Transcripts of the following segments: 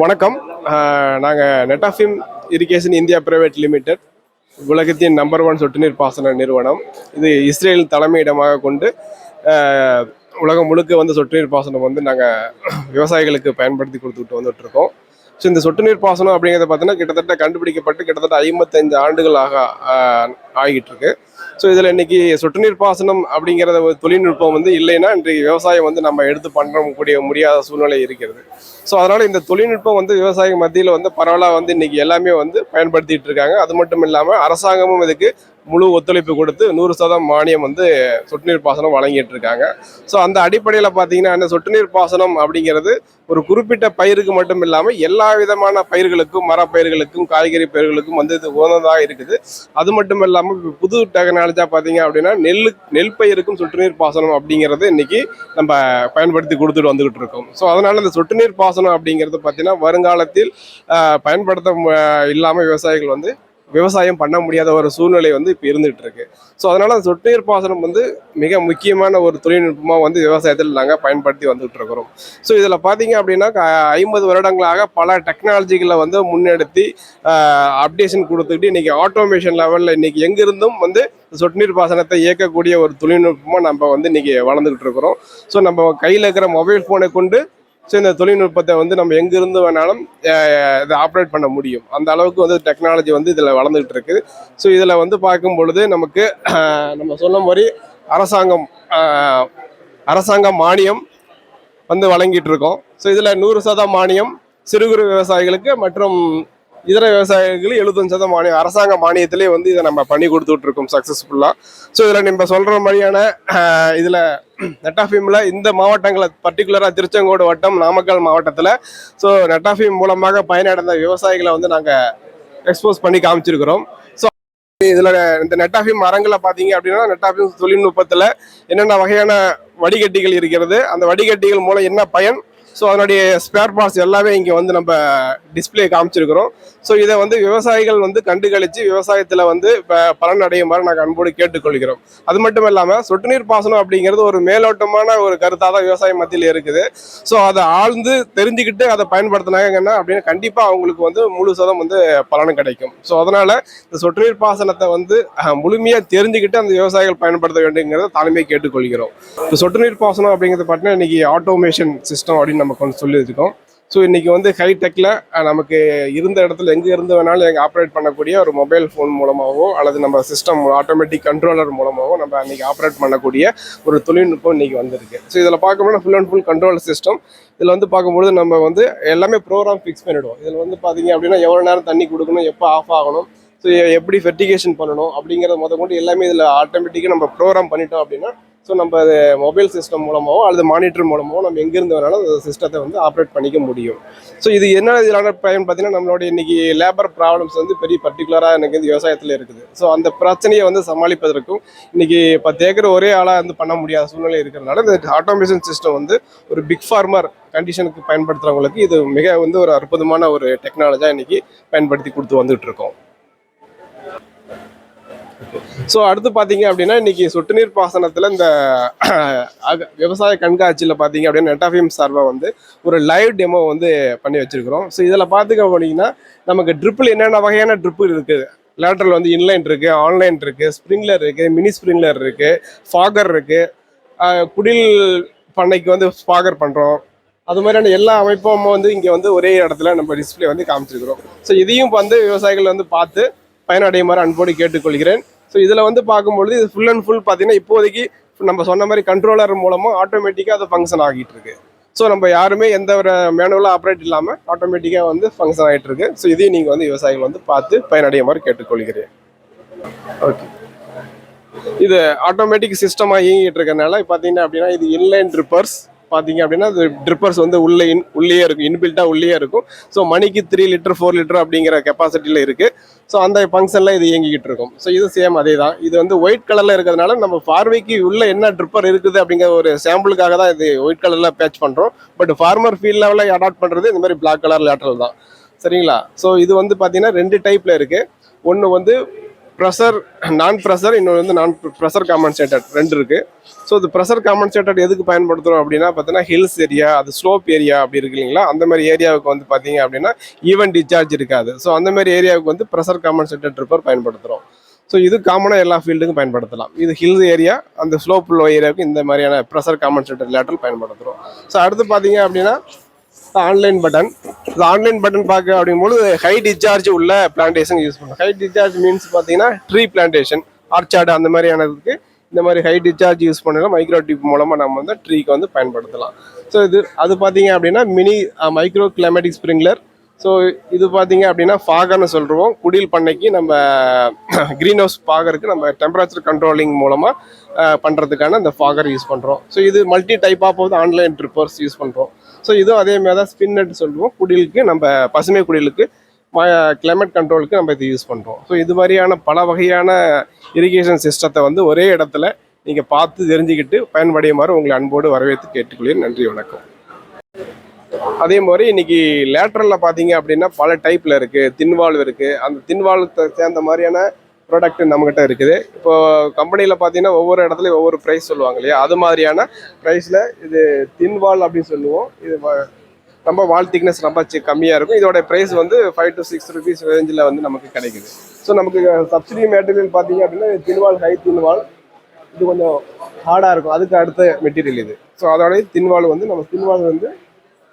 வணக்கம். நாங்கள் Netafim irrigation India private limited உலகத்தின் நம்பர் ஒன் சொட்டு நீர் பாசன நிறுவனம். இது இஸ்ரேல் தலைமையிடமாக கொண்டு உலகம் முழுக்க வந்து சொட்டு நீர் பாசனம் வந்து நாங்கள் விவசாயிகளுக்கு பயன்படுத்தி கொடுத்துட்டு வந்துட்டு இருக்கோம் ஸோ இந்த சொட்டு நீர் பாசனம் அப்படிங்கிறத பார்த்தீங்கன்னா கிட்டத்தட்ட கண்டுபிடிக்கப்பட்டு கிட்டத்தட்ட ஐம்பத்தஞ்சு ஆண்டுகளாக ஆகிட்டு இருக்கு ஸோ இதில் இன்னைக்கு சொட்டு நீர் பாசனம் அப்படிங்கிற ஒரு தொழில்நுட்பம் வந்து இல்லைன்னா இன்றைக்கு விவசாயம் வந்து நம்ம எடுத்து பண்ண கூடிய முடியாத சூழ்நிலை இருக்கிறது. ஸோ அதனால இந்த தொழில்நுட்பம் வந்து விவசாய மத்தியில் வந்து பரவலாக வந்து இன்னைக்கு எல்லாமே வந்து பயன்படுத்திட்டு இருக்காங்க. அது மட்டும் இல்லாமல் அரசாங்கமும் இதுக்கு முழு ஒத்துழைப்பு கொடுத்து நூறு சதம் மானியம் வந்து சொட்டு நீர் பாசனம் வழங்கிட்டு இருக்காங்க. ஸோ அந்த அடிப்படையில் பார்த்தீங்கன்னா அந்த சொட்டு நீர் பாசனம் அப்படிங்கிறது ஒரு குறிப்பிட்ட பயிருக்கு மட்டும் இல்லாமல் எல்லா விதமான பயிர்களுக்கும் மரப்பயிர்களுக்கும் காய்கறி பயிர்களுக்கும் வந்து இது உகந்ததாக இருக்குது. அது மட்டும் இல்லாமல் இப்போ புது டெக்னாலஜியாக பார்த்தீங்க அப்படின்னா நெல் நெல் பயிருக்கும் சொட்டு நீர் பாசனம் அப்படிங்கிறது இன்னைக்கு நம்ம பயன்படுத்தி கொடுத்துட்டு வந்துகிட்டு இருக்கோம். ஸோ அதனால் இந்த சொட்டு நீர் பாசனம் அப்படிங்கிறது பார்த்தீங்கன்னா வருங்காலத்தில் பயன்படுத்த இல்லாமல் விவசாயிகள் வந்து விவசாயம் பண்ண முடியாத ஒரு சூழ்நிலை வந்து இப்போ இருந்துகிட்டு இருக்கு ஸோ அதனால அந்த சொட்டு நீர் பாசனம் வந்து மிக முக்கியமான ஒரு தொழில்நுட்பமாக வந்து விவசாயத்தில் நாங்கள் பயன்படுத்தி வந்துகிட்டு இருக்கிறோம் ஸோ இதில் பார்த்தீங்க அப்படின்னா ஐம்பது வருடங்களாக பல டெக்னாலஜிகளை வந்து முன்னெடுத்தி அப்டேஷன் கொடுத்துக்கிட்டு இன்னைக்கு ஆட்டோமேஷன் லெவலில் இன்றைக்கி எங்கிருந்தும் வந்து சொட்டு நீர் பாசனத்தை இயக்கக்கூடிய ஒரு தொழில்நுட்பமாக நம்ம வந்து இன்றைக்கி வளர்ந்துக்கிட்டு இருக்கிறோம் ஸோ நம்ம கையில் இருக்கிற மொபைல் ஃபோனை கொண்டு ஸோ இந்த தொழில்நுட்பத்தை வந்து நம்ம எங்கிருந்து வேணாலும் இதை ஆப்ரேட் பண்ண முடியும். அந்த அளவுக்கு வந்து டெக்னாலஜி வந்து இதில் வளர்ந்துகிட்டு இருக்குது. ஸோ இதில் வந்து பார்க்கும் பொழுது நமக்கு நம்ம சொன்ன மாதிரி அரசாங்கம் அரசாங்க அரசாங்கம் மானியம் வந்து வழங்கிட்டு இருக்கோம். ஸோ இதில் நூறு சதம் மானியம் சிறு குறு விவசாயிகளுக்கு மற்றும் இதர விவசாயிகளுக்கு எழுபத்தஞ்சு சதம் மானியம் அரசாங்க மானியத்திலே வந்து இதை நம்ம பண்ணி கொடுத்துட்டு இருக்கோம் சக்ஸஸ்ஃபுல்லாக ஸோ இதில் நம்ம சொல்கிற மாதிரியான இதில் நெட்டாஃபீமில் இந்த மாவட்டங்களை பர்டிகுலராக திருச்செங்கோடு வட்டம் நாமக்கல் மாவட்டத்தில் ஸோ நெட்டாஃபீம் மூலமாக பயனடைந்த விவசாயிகளை வந்து நாங்கள் எக்ஸ்போஸ் பண்ணி காமிச்சிருக்கிறோம். ஸோ இதில் இந்த நெட்டாஃபீம் மரங்களை பார்த்தீங்க அப்படின்னா நெட்டாஃபீம் தொழில்நுட்பத்தில் என்னென்ன வகையான வடிகட்டிகள் இருக்கிறது அந்த வடிகட்டிகள் மூலம் என்ன பயன் ஸோ அதனுடைய ஸ்பேர் பார்ட்ஸ் எல்லாமே இங்கே வந்து நம்ம டிஸ்ப்ளே காமிச்சிருக்கிறோம். ஸோ இதை வந்து விவசாயிகள் வந்து கண்டுகளித்து விவசாயத்தில் வந்து இப்போ பலன் அடையுமாறு நாங்கள் அன்போடு கேட்டுக்கொள்கிறோம். அது மட்டும் இல்லாமல் சொட்டு நீர் பாசனம் அப்படிங்கிறது ஒரு மேலோட்டமான ஒரு கருத்தாக தான் விவசாய மத்தியில் இருக்குது. ஸோ அதை ஆழ்ந்து தெரிஞ்சுக்கிட்டு அதை பயன்படுத்தினாங்கன்னா அப்படின்னு கண்டிப்பாக அவங்களுக்கு வந்து முழு சதம் வந்து பலனும் கிடைக்கும். ஸோ அதனால் இந்த சொட்டு நீர் பாசனத்தை வந்து முழுமையாக தெரிஞ்சுக்கிட்டு அந்த விவசாயிகள் பயன்படுத்த வேண்டுங்கிறத தலைமையை கேட்டுக்கொள்கிறோம். இப்போ சொட்டு நீர் பாசனம் அப்படிங்கிறது பார்த்தீங்கன்னா இன்னைக்கு ஆட்டோமேஷன் சிஸ்டம் அப்படின்னு நம்ம கொஞ்சம் சொல்லியிருக்கோம். ஸோ இன்றைக்கி வந்து ஹைடெக்கில் நமக்கு இருந்த இடத்துல எங்கே இருந்து வேணாலும் எங்கள் ஆப்ரேட் பண்ணக்கூடிய ஒரு மொபைல் ஃபோன் மூலமாகவோ அல்லது நம்ம சிஸ்டம் ஆட்டோமேட்டிக் கண்ட்ரோலர் மூலமாகவோ நம்ம அன்றைக்கி ஆப்ரேட் பண்ணக்கூடிய ஒரு தொழில்நுட்பம் இன்றைக்கி வந்திருக்கு. ஸோ இதில் பார்க்கும்போது full and full control system இதில் வந்து பார்க்கும்பொழுது நம்ம வந்து எல்லாமே ப்ரோக்ராம் ஃபிக்ஸ் பண்ணிவிடுவோம் இதில் வந்து பார்த்தீங்க அப்படின்னா எவ்வளோ நேரம் தண்ணி கொடுக்கணும் எப்போ ஆஃப் ஆகணும் ஸோ எப்படி ஃபெர்டிகேஷன் பண்ணணும் அப்படிங்கிறத முத கொண்டு எல்லாமே இதில் ஆட்டோமேட்டிக்காக நம்ம ப்ரோக்ராம் பண்ணிட்டோம் அப்படின்னா ஸோ நம்ம அது மொபைல் சிஸ்டம் மூலமாகவோ அல்லது மானிட்டர் மூலமாகவோ நம்ம எங்கேருந்து வேணாலும் அந்த சிஸ்டத்தை வந்து ஆப்ரேட் பண்ணிக்க முடியும். ஸோ இது என்ன இதிலான பயன் பார்த்தீங்கன்னா நம்மளோட இன்றைக்கி லேபர் ப்ராப்ளம்ஸ் வந்து பெரிய பர்டிகுலராக எனக்கு வந்து விவசாயத்தில் இருக்குது. ஸோ அந்த பிரச்சனையை வந்து சமாளிப்பதற்கும் இன்றைக்கி பத்து ஏக்கர் ஒரே ஆளாக வந்து பண்ண முடியாத சூழ்நிலை இருக்கிறதுனால இந்த ஆட்டோமேஷன் சிஸ்டம் வந்து ஒரு பிக் ஃபார்மர் கண்டிஷனுக்கு பயன்படுத்துகிறவங்களுக்கு இது மிக வந்து ஒரு அற்புதமான ஒரு டெக்னாலஜியாக இன்றைக்கி பயன்படுத்தி கொடுத்து வந்துகிட்ருக்கோம் இருக்கோம். ஸோ அடுத்து பார்த்தீங்க அப்படின்னா இன்னைக்கு சொட்டு நீர் பாசனத்தில் இந்த அக- விவசாய கண்காட்சியில் பார்த்தீங்க அப்படின்னா நெட்டாஃபிம் சார்பாக வந்து ஒரு லைவ் டெமோ வந்து பண்ணி வச்சிருக்கிறோம். ஸோ இதில் பார்த்துக்க போனீங்கன்னா நமக்கு ட்ரிப்பில் என்னென்ன வகையான ட்ரிப்பு இருக்குது லேட்ரல் வந்து இன்லைன் இருக்குது ஆன்லைன் இருக்குது ஸ்ப்ரிங்லர் இருக்குது மினி ஸ்ப்ரிங்லர் இருக்குது ஃபாகர் இருக்குது குடில் பண்ணைக்கு வந்து ஃபாகர் பண்ணுறோம் அது மாதிரியான எல்லா அமைப்பும் வந்து இங்கே வந்து ஒரே இடத்துல நம்ம டிஸ்ப்ளே வந்து காமிச்சிருக்கிறோம். ஸோ இதையும் வந்து விவசாயிகள் வந்து பார்த்து பயனடையுமாறு அன்போடு கேட்டுக்கொள்கிறேன். ஸோ இதில் வந்து பார்க்கும்பொழுது இது ஃபுல் அண்ட் ஃபுல் பார்த்தீங்கன்னா இப்போதைக்கு நம்ம சொன்ன மாதிரி கண்ட்ரோலர் மூலமாக ஆட்டோமேட்டிக்காக அது ஃபங்க்ஷன் ஆகிட்டு இருக்கு ஸோ நம்ம யாருமே எந்த ஒரு மேனுவலாக ஆப்ரேட் இல்லாமல் ஆட்டோமேட்டிக்காக வந்து ஃபங்க்ஷன் ஆகிட்டு இருக்கு ஸோ இதையும் நீங்கள் வந்து விவசாயிகள் வந்து பார்த்து பயனடையுமாறு கேட்டுக்கொள்கிறேன். ஓகே இது ஆட்டோமேட்டிக் சிஸ்டமாக இயங்கிட்டு இருக்கனால பார்த்தீங்கன்னா அப்படின்னா இது இன்லைன் ட்ரிப்பர்ஸ் பார்த்தீங்க அப்படின்னா அது ட்ரிப்பர்ஸ் வந்து உள்ளே இன் உள்ளேயே இருக்கும் இன்பில்ட்டாக உள்ளேயே இருக்கும். ஸோ மணிக்கு த்ரீ லிட்டர் ஃபோர் லிட்டர் அப்படிங்கிற கெப்பாசிட்டியில் இருக்குது ஸோ அந்த ஃபங்க்ஷனில் இது இயங்கிக்கிட்டு இருக்கும். ஸோ இது சேம் அதே தான் இது வந்து ஒயிட் கலரில் இருக்கிறதுனால நம்ம பார்வைக்கு உள்ள என்ன ட்ரிப்பர் இருக்குது அப்படிங்கிற ஒரு சாம்பிளுக்காக தான் இது ஒயிட் கலரில் பேட்ச் பண்ணுறோம் பட் ஃபார்மர் ஃபீல்ட் லெவலில் அடாப்ட் பண்ணுறது இந்த மாதிரி பிளாக் கலர் லேட்டரல் தான். சரிங்களா? ஸோ இது வந்து பார்த்தீங்கன்னா ரெண்டு டைப்பில் இருக்குது ஒன்று வந்து ப்ரெஷர் நான் ப்ரெஷர் இன்னொன்று வந்து நான் ப்ரெஷர் காம்பன்சேட்டட் ரெண்டு இருக்குது ஸோ இது ப்ரெஷர் காம்பன்சேட்டட் எதுக்கு பயன்படுத்துகிறோம் அப்படின்னா பார்த்தீங்கன்னா ஹில்ஸ் ஏரியா அது ஸ்லோப் ஏரியா அப்படி இருக்கு இல்லைங்களா? அந்த மாதிரி ஏரியாவுக்கு வந்து பார்த்தீங்க அப்படின்னா ஈவன் டிஸ்சார்ஜ் இருக்காது. ஸோ அந்த மாதிரி ஏரியாவுக்கு வந்து ப்ரெஷர் காம்பன்சேட்டட் ரிப்பர் பயன்படுத்துகிறோம் ஸோ இது காமனாக எல்லா ஃபீல்டுக்கும் பயன்படுத்தலாம். இது ஹில்ஸ் ஏரியா அந்த ஸ்லோப் உள்ள ஏரியாவுக்கு இந்த மாதிரியான ப்ரெஷர் காம்பன்சேட்டட் லேட்டல் பயன்படுத்துகிறோம் ஸோ அடுத்து பார்த்தீங்க அப்படின்னா ஆன்லைன் பட்டன் இந்த ஆன்லைன் பட்டன் பார்க்க அப்படிங்கும்போது ஹை டிஸ்சார்ஜ் உள்ள பிளான்டேஷன் யூஸ் பண்ணுறோம் ஹை டிஸ்சார்ஜ் மீன்ஸ் பார்த்தீங்கன்னா ட்ரீ பிளான்டேஷன் ஆர்ச்சார்டு அந்த மாதிரியானதுக்கு இந்த மாதிரி ஹை டிஸ்சார்ஜ் யூஸ் பண்ணலாம் மைக்ரோ டிப் மூலமாக நம்ம வந்து ட்ரீக்கு வந்து பயன்படுத்தலாம். ஸோ இது அது பார்த்தீங்க அப்படின்னா mini micro climatic sprinkler so இது பார்த்தீங்க அப்படின்னா ஃபாகர்னு சொல்கிறோம் குடில் பண்ணைக்கு நம்ம க்ரீன் ஹவுஸ் ஃபாகருக்கு நம்ம டெம்பரேச்சர் கண்ட்ரோலிங் மூலமாக பண்ணுறதுக்கான அந்த ஃபாகர் யூஸ் பண்ணுறோம் ஸோ இது multi type of online drippers use பண்ணுறோம் ஸோ இதுவும் அதே மாதிரி தான் ஸ்பின்னட் சொல்லுவோம். குடிலுக்கு நம்ம பசுமை குடிலுக்கு கிளைமேட் கண்ட்ரோலுக்கு நம்ம இது யூஸ் பண்ணுறோம் ஸோ இது மாதிரியான பல வகையான இரிகேஷன் சிஸ்டத்தை வந்து ஒரே இடத்துல நீங்கள் பார்த்து தெரிஞ்சுக்கிட்டு பயன்படையுமாறு உங்களை அன்போடு வரவேற்று கேட்டுக்கொள்கிறேன். நன்றி வணக்கம். அதே மாதிரி இன்னைக்கு லேட்ரலில் பார்த்தீங்க அப்படின்னா பல டைப்பில் இருக்குது தின்வால்வ் இருக்குது அந்த தின்வால்வத்தை சேர்ந்த மாதிரியான ப்ராடக்ட் நம்மகிட்ட இருக்குது. இப்போ கம்பெனியில் பார்த்தீங்கன்னா ஒவ்வொரு இடத்துலையும் ஒவ்வொரு ப்ரைஸ் சொல்லுவாங்க இல்லையா? அது மாதிரியான ப்ரைஸில் இது தின்வால் அப்படின்னு சொல்லுவோம். இது வ- ரொம்ப வால் திக்னஸ் ரொம்ப கம்மியாக இருக்கும். இதோட ப்ரைஸ் வந்து ஃபைவ் டு சிக்ஸ் ருபீஸ் ரேஞ்சில் வந்து நமக்கு கிடைக்குது. ஸோ நமக்கு சப்சிடி மெட்டீரியல் பார்த்தீங்க அப்படின்னா தின்வால் ஹை தின்வால் இது கொஞ்சம் ஹார்டாக இருக்கும். அதுக்கு அடுத்த மெட்டீரியல் இது. ஸோ அதோடய தின்வால் வந்து நம்ம தின்வால் வந்து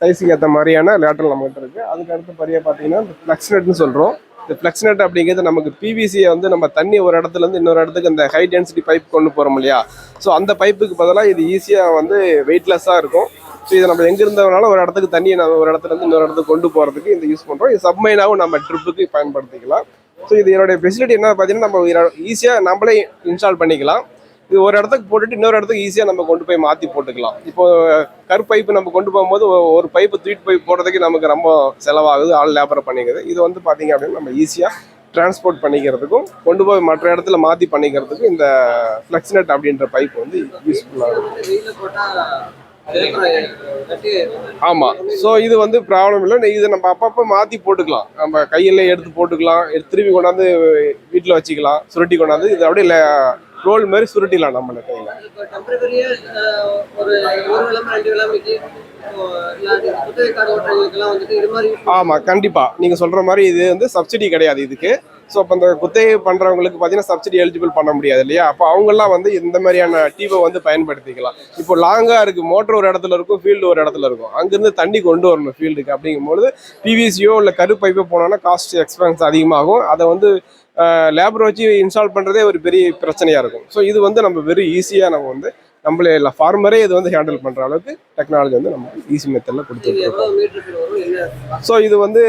சைஸுக்கு ஏற்ற மாதிரியான லேட்டர் நம்மகிட்ட இருக்குது அதுக்கு அடுத்த பரிய பார்த்தீங்கன்னா இந்த ஃப்ளக்ஸ் சொல்கிறோம் இந்த ஃப்ளக்ஸ் நெட் அப்படிங்கிறது நமக்கு பிவிசியை வந்து நம்ம தண்ணி ஒரு இடத்துலேருந்து இன்னொரு இடத்துக்கு இந்த ஹை டென்சிட்டி பைப் கொண்டு போகிறோம் இல்லையா? ஸோ அந்த பைப்புக்கு பதிலாக இது ஈஸியாக வந்து வெயிட்லெஸ்ஸாக இருக்கும். ஸோ இதை நம்ம எங்கே இருந்தவனாலும் ஒரு இடத்துக்கு தண்ணியை நம்ம ஒரு இடத்துல இருந்து இன்னொரு இடத்துக்கு கொண்டு போகிறதுக்கு இந்த யூஸ் பண்ணுறோம் இது சப்மைனாகவும் நம்ம ட்ரிப்புக்கு பயன்படுத்திக்கலாம். ஸோ இது என்னுடைய ஃபெசிலிட்டி என்ன பார்த்தீங்கன்னா நம்ம ஈஸியாக நம்மளே இன்ஸ்டால் பண்ணிக்கலாம். இது ஒரு இடத்துக்கு போட்டுட்டு இன்னொரு இடத்துக்கு ஈஸியாக நம்ம கொண்டு போய் மாற்றி போட்டுக்கலாம். இப்போ கருப்பைப்பு நம்ம கொண்டு போகும்போது ஒரு பைப்பு தூக்கிட்டு போய் போடுறதுக்கு நமக்கு ரொம்ப செலவாகுது. ஆள் லேபரை பண்ணிக்குது இது வந்து பார்த்தீங்க அப்படின்னா நம்ம ஈஸியாக டிரான்ஸ்போர்ட் பண்ணிக்கிறதுக்கும் கொண்டு போய் மற்ற இடத்துல மாற்றி பண்ணிக்கிறதுக்கும் இந்த ஃப்ளெக்ஸ்நெட் அப்படின்ற பைப் வந்து யூஸ்ஃபுல்லாக இருக்கும். ஆமாம் ஸோ இது வந்து ப்ராப்ளம் இல்லை. இதை நம்ம அப்பப்போ மாற்றி போட்டுக்கலாம். நம்ம கையில் எடுத்து போட்டுக்கலாம். எடுத்து திருப்பி கொண்டாந்து வீட்டில் வச்சுக்கலாம். சுருட்டி கொண்டாந்து இது அப்படியே ரோல் மாதிரி சுருட்டிலாம் நம்ம கையில். ஆமாம் கண்டிப்பாக நீங்கள் சொல்கிற மாதிரி இது வந்து சப்சிடி கிடையாது இதுக்கு. ஸோ அப்போ அந்த குத்தகை பண்ணுறவங்களுக்கு பார்த்தீங்கன்னா சப்சிடி எலிஜிபிள் பண்ண முடியாது இல்லையா? அப்போ அவங்கெல்லாம் வந்து இந்த மாதிரியான டியூபை வந்து பயன்படுத்திக்கலாம். இப்போ லாங்காக இருக்குது மோட்டர் ஒரு இடத்துல இருக்கும் ஃபீல்டு ஒரு இடத்துல இருக்கும். அங்கேருந்து தண்ணி கொண்டு வரணும் ஃபீல்டுக்கு அப்படிங்கும்போது பிவிசியோ இல்லை கரு பைப்போ போனோன்னா காஸ்ட் எக்ஸ்பென்ஸ் அதிகமாகும். அதை வந்து லேபர் வச்சு இன்ஸ்டால் பண்ணுறதே ஒரு பெரிய பிரச்சனையாக இருக்கும். ஸோ இது வந்து நம்ம வெரி ஈஸியாக நம்ம வந்து நம்மளே இல்லை ஃபார்மரே இது வந்து ஹேண்டில் பண்ணுற அளவுக்கு டெக்னாலஜி வந்து நமக்கு ஈஸி மெத்தடில் கொடுத்துருக்கோம் ஸோ இது வந்து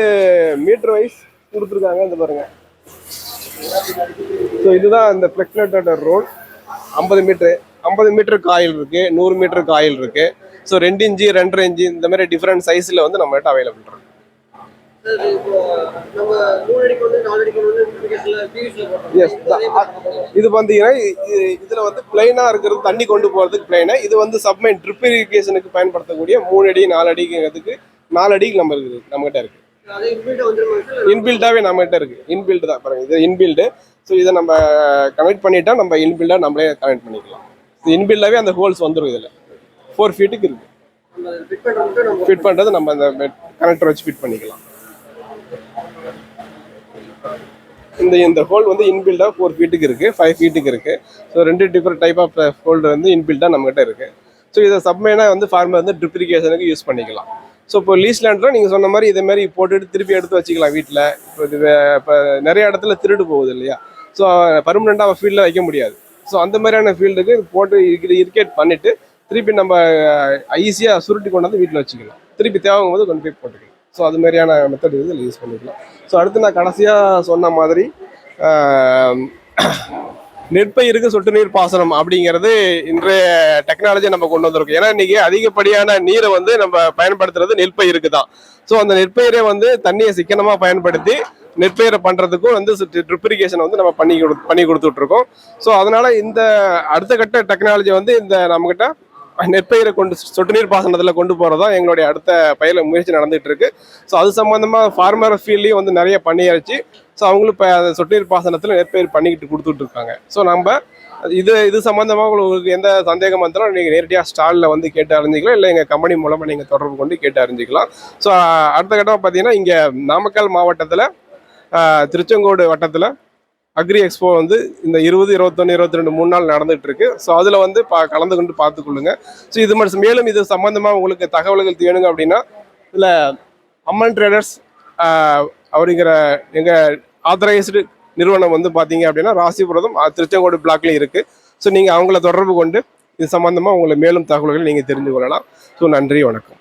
மீட்டர் வைஸ் கொடுத்துருக்காங்க இந்த பாருங்க. ஸோ இதுதான் இந்த ஃப்ளெக்னட்டோட ரோல் ஐம்பது மீட்ரு ஐம்பது மீட்டர் காயில் இருக்கு நூறு மீட்டர் காயில் இருக்கு. ஸோ ரெண்டு இன்ச்சு ரெண்டரை இன்ச்சு இந்த மாதிரி டிஃப்ரெண்ட் சைஸில் வந்து நம்மகிட்ட அவைலபிள் இருக்கு. நம்ம போட்டோம் இது பார்த்தீங்கன்னா இது- இதுல வந்து பிளைனா இருக்கிறது தண்ணி கொண்டு போறதுக்கு பிளைனா இது வந்து சப்மைன் ட்ரிப் இரிகேஷனுக்கு பயன்படுத்தக்கூடிய மூணு அடி நாலு அடிங்கிறதுக்கு நாலு அடிக்கு நம்ம இருக்குது நம்மகிட்ட இருக்கு. இன்பில்டாவே நம்மகிட்ட இருக்கு. இன்பில்ட் தான். பாருங்க இது இன்பில்டு ஸோ இதை நம்ம கனெக்ட் பண்ணிட்டா நம்ம இன்பில்டா நம்மளே கனெக்ட் பண்ணிக்கலாம். இன்பில்டாவே அந்த ஹோல்ஸ் வந்துடும் இதுல. ஃபோர் ஃபீட்டுக்கு இருக்கு. நம்ம ஃபிட் பண்ணுறது நம்ம நம்ம அந்த கனெக்டர் வச்சு ஃபிட் பண்ணிக்கலாம். இந்த இந்த ஹோல் வந்து இன்பில்டாக ஃபோர் ஃபீட்டுக்கு இருக்குது ஃபைவ் ஃபீட்டுக்கு இருக்குது ஸோ ரெண்டு டிஃப்ரெண்ட் டைப் ஆஃப் ஹோல்டர் வந்து இன்பில்டாக நம்மகிட்ட இருக்குது ஸோ இதை சப்மெயினாக வந்து ஃபார்மர் வந்து ட்ரிப்ரிகேஷனுக்கு யூஸ் பண்ணிக்கலாம். ஸோ இப்போ லீஸ் லேண்டர் நீங்கள் சொன்ன மாதிரி இதே மாதிரி போட்டுட்டு திருப்பி எடுத்து வச்சுக்கலாம் வீட்டில் இப்போ இது இப்போ நிறைய இடத்துல திருடு போகுது இல்லையா? ஸோ பர்மனெண்ட்டாக ஃபீல்டில் வைக்க முடியாது. ஸோ அந்த மாதிரியான ஃபீல்டுக்கு போட்டு இரிகேட் பண்ணிவிட்டு திருப்பி நம்ம ஈஸியாக சுருட்டி கொண்டு வந்து வீட்டில் வச்சுக்கலாம். திருப்பி தேவைங்கும் போது கொண்டு போய் போட்டுக்கலாம். ஸோ அது மாதிரியான மெத்தட் இது யூஸ் பண்ணிக்கலாம். ஸோ அடுத்து நான் கடைசியாக சொன்ன மாதிரி நெற்பயிருக்கு சொட்டு நீர் பாசனம் அப்படிங்கிறது இன்றைய டெக்னாலஜி நம்ம கொண்டு வந்திருக்கோம். ஏன்னா இன்னைக்கு அதிகப்படியான நீரை வந்து நம்ம பயன்படுத்துறது நெற்பயிருக்கு தான். ஸோ அந்த நெற்பயிரை வந்து தண்ணியை சிக்கனமாக பயன்படுத்தி நெற்பயிரை பண்ணுறதுக்கும் வந்து ட்ரிப்ரிகேஷன் வந்து நம்ம பண்ணி கொடு பண்ணி கொடுத்துட்ருக்கோம். ஸோ அதனால் இந்த அடுத்த கட்ட டெக்னாலஜி வந்து இந்த நம்மக்கிட்ட நெற்பயிரை கொண்டு சொட்டு நீர் பாசனத்தில் கொண்டு போகிறதா எங்களுடைய அடுத்த பயில முயற்சி நடந்துட்டு இருக்கு ஸோ அது சம்மந்தமாக ஃபார்மர் ஃபீல்ட்லேயும் வந்து நிறைய பண்ணியாச்சு. ஸோ அவங்களும் இப்போ சொட்டு நீர் பாசனத்தில் நெற்பயிர் பண்ணிக்கிட்டு கொடுத்துட்டு இருக்காங்க ஸோ நம்ம இது இது சம்மந்தமாக உங்களுக்கு எந்த சந்தேகம் வந்தாலும் நீங்கள் நேரடியாக ஸ்டாலில் வந்து கேட்டு அறிஞ்சிக்கலாம். இல்லை எங்கள் கம்பெனி மூலமாக நீங்கள் தொடர்பு கொண்டு கேட்டு அறிஞ்சிக்கலாம். ஸோ அடுத்த கட்டமாக பார்த்தீங்கன்னா இங்கே நாமக்கல் மாவட்டத்தில் திருச்செங்கோடு வட்டத்தில் அக்ரி எக்ஸ்போ வந்து இந்த இருபது இருபத்தொன்று இருபத்தி ரெண்டு மூணு நாள் நடந்துட்டு இருக்கு ஸோ அதில் வந்து பா கலந்து கொண்டு பார்த்துக்கொள்ளுங்க. ஸோ இது மட்டும் மேலும் இது சம்மந்தமாக உங்களுக்கு தகவல்கள் வேணுங்க அப்படின்னா இதில் அம்மன் ட்ரேடர்ஸ் அப்படிங்கிற எங்கள் ஆத்தரைஸ்டு நிறுவனம் வந்து பார்த்தீங்க அப்படின்னா ராசிபுரம் திருச்செங்கோடு பிளாக்லேயும் இருக்குது ஸோ நீங்கள் அவங்கள தொடர்பு கொண்டு இது சம்மந்தமாக உங்களை மேலும் தகவல்களை நீங்கள் தெரிந்து கொள்ளலாம். ஸோ நன்றி வணக்கம்.